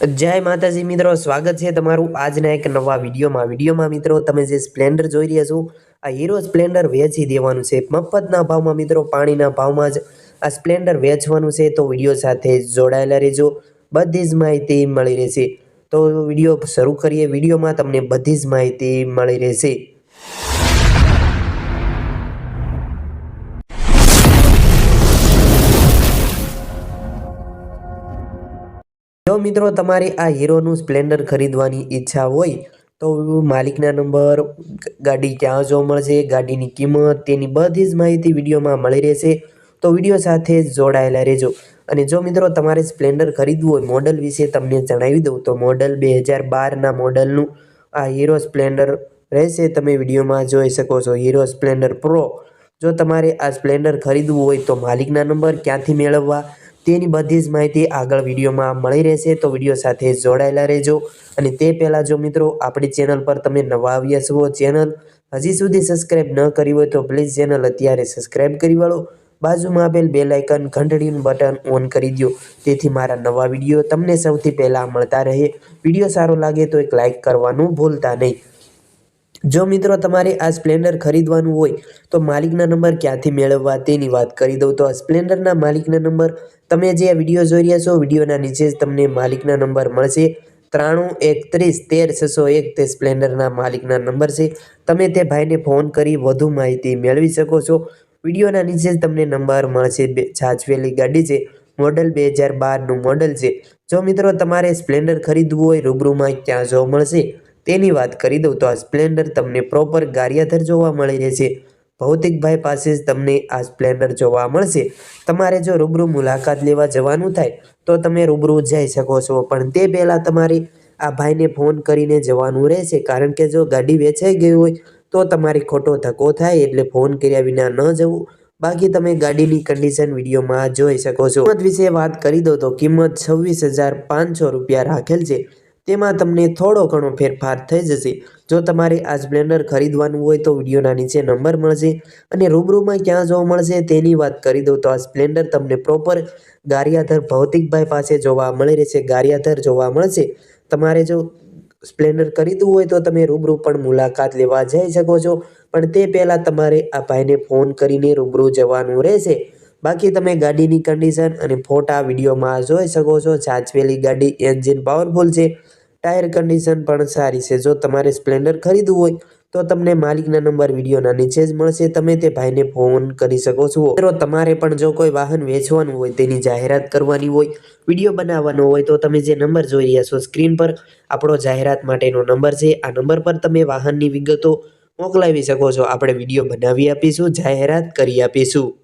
જય માતાજી મિત્રો, સ્વાગત છે તમારું આજના એક નવા વિડીયોમાં. વિડીયોમાં મિત્રો, તમે જે સ્પ્લેન્ડર જોઈ રહ્યા છો, આ હીરો સ્પ્લેન્ડર વેચી દેવાનું છે. મફતના ભાવમાં મિત્રો, પાણીના ભાવમાં જ આ સ્પ્લેન્ડર વેચવાનું છે. તો વીડિયો સાથે જોડાયેલા રહેજો. બધી જ માહિતી મળી રહેશે. તો વીડિયો શરૂ કરીએ. વિડીયોમાં તમને બધી જ માહિતી મળી રહેશે. જો મિત્રો તમારે આ હીરોનું સ્પ્લેન્ડર ખરીદવાની ઈચ્છા હોય, તો માલિકના નંબર, ગાડી ક્યાં જોવા મળશે, ગાડીની કિંમત, તેની બધી જ માહિતી વિડીયોમાં મળી રહેશે. તો વીડિયો સાથે જોડાયેલા રહેજો. અને જો મિત્રો તમારે સ્પ્લેન્ડર ખરીદવું હોય મોડલ વિશે તમને જણાવી દઉં, તો મોડલ બે હજાર બારના મોડલનું આ હીરો સ્પ્લેન્ડર રહેશે. તમે વિડીયોમાં જોઈ શકો છો હીરો સ્પ્લેન્ડર પ્રો. જો તમારે આ સ્પ્લેન્ડર ખરીદવું હોય, તો માલિકના નંબર ક્યાંથી મેળવવા? તેની બધી જ માહિતી આગળ વિડીયોમાં મળી રહેશે. તો વીડિયો સાથે જોડાયેલા રહેજો. અને તે પહેલાં જો મિત્રો, આપણી ચેનલ પર તમે નવા આવ્યા છો, ચેનલ હજી સુધી સબસ્ક્રાઈબ ન કરી હોય તો પ્લીઝ ચેનલ અત્યારે સબસ્ક્રાઈબ કરી વાળો. બાજુમાં આપેલ બે લાઇકન ઘંટડીનું બટન ઓન કરી દો તેથી મારા નવા વીડિયો તમને સૌથી પહેલાં મળતા રહે. વીડિયો સારો લાગે તો એક લાઇક કરવાનું ભૂલતા નહીં. જો મિત્રો તમારે આ સ્પ્લેન્ડર ખરીદવાનું હોય, તો માલિકના નંબર ક્યાંથી મેળવવા તેની વાત કરી દઉં. તો આ સ્પ્લેન્ડરના માલિકના નંબર તમે જે વીડિયો જોઈ રહ્યા છો, વિડીયોના નીચે જ તમને માલિકના નંબર મળશે. ત્રાણું એકત્રીસ તેર, છસો એક તે સ્પ્લેન્ડરના માલિકના નંબર છે. તમે તે ભાઈને ફોન કરી વધુ માહિતી મેળવી શકો છો. વિડીયોના નીચે જ તમને નંબર મળશે. બે, છાજવેલી ગાડી છે. મોડલ બે હજાર બારનું મોડલ છે. જો મિત્રો તમારે સ્પ્લેન્ડર ખરીદવું હોય, રૂબરૂમાં ક્યાં જોવા મળશે? તેની વાત કરી દઉં તો આ સ્પ્લેન્ડર તમને પ્રોપર ગારિયાધર જોવા મળી રહેશે. ભૌતિકભાઈ પાસે જ તમને આ સ્પ્લેન્ડર જોવા મળશે. તમારે જો રૂબરૂ મુલાકાત લેવા જવાનું થાય, તો તમે રૂબરૂ જઈ શકો છો. પણ તે પહેલાં તમારે આ ભાઈને ફોન કરીને જવાનું રહેશે. કારણ કે જો ગાડી વેચાઈ ગઈ હોય, તો તમારી ખોટો ધક્કો થાય એટલે ફોન કર્યા વિના ન જવું. બાકી તમે ગાડીની કન્ડિશન વિડીયોમાં જોઈ શકો છો. કિંમત વિશે વાત કરી દો તો કિંમત છવ્વીસ હજાર પાંચસો રૂપિયા રાખેલ છે. તેમાં તમને થોડો ઘણો ફેરફાર થઈ જશે. જો તમારે આ સ્પ્લેન્ડર ખરીદવાનું હોય તો વિડીયોના નીચે નંબર મળશે અને રૂબરૂમાં ક્યાં જોવા મળશે તેની વાત કરી દઉં તો આ સ્પ્લેન્ડર તમને પ્રોપર ગારિયાધર ભૌતિકભાઈ પાસે જોવા મળી રહેશે, ગારિયાધર જોવા મળશે. તમારે જો સ્પ્લેન્ડર ખરીદવું હોય તો તમે રૂબરૂ પણ મુલાકાત લેવા જઈ શકો છો. પણ તે પહેલાં તમારે આ ભાઈને ફોન કરીને રૂબરૂ જવાનું રહેશે. બાકી તમે ગાડીની કન્ડિશન અને ફોટા વિડીયોમાં જોઈ શકો છો. સાચવેલી ગાડી એન્જિન પાવરફુલ છે. ટાયર કન્ડિશન પણ સારી છે. જો તમારે સ્પ્લેન્ડર ખરીદવું હોય, તો તમને માલિકના નંબર વિડીયોના નીચે જ મળશે. તમે તે ભાઈને ફોન કરી શકો છો. મિત્રો, તમારે પણ જો કોઈ વાહન વેચવાનું હોય, તેની જાહેરાત કરવાની હોય, વીડિયો બનાવવાનો હોય, તો તમે જે નંબર જોઈ રહ્યા છો સ્ક્રીન પર, આપણો જાહેરાત માટેનો નંબર છે. આ નંબર પર તમે વાહનની વિગતો મોકલાવી શકો છો. આપણે વીડિયો બનાવી આપીશું, જાહેરાત કરી આપીશું.